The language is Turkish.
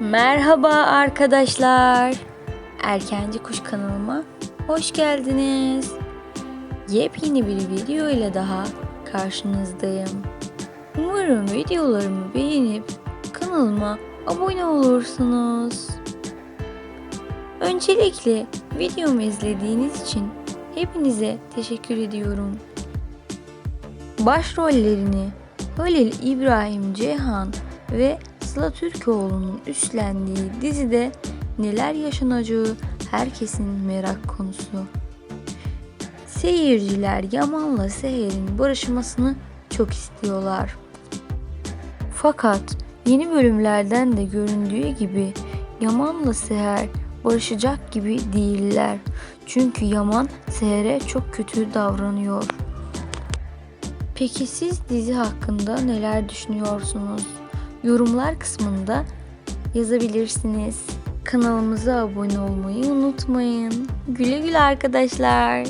Merhaba arkadaşlar. Erkenci Kuş kanalıma hoş geldiniz. Yepyeni bir video ile daha karşınızdayım. Umarım videolarımı beğenip kanalıma abone olursunuz. Öncelikle videomu izlediğiniz için hepinize teşekkür ediyorum. Başrollerini Halil İbrahim Ceyhan ve Sıla Türkoğlu'nun üstlendiği dizide neler yaşanacağı herkesin merak konusu. Seyirciler Yaman'la Seher'in barışmasını çok istiyorlar. Fakat yeni bölümlerden de göründüğü gibi Yaman'la Seher barışacak gibi değiller. Çünkü Yaman Seher'e çok kötü davranıyor. Peki siz dizi hakkında neler düşünüyorsunuz? Yorumlar kısmında yazabilirsiniz. Kanalımıza abone olmayı unutmayın. Güle güle arkadaşlar.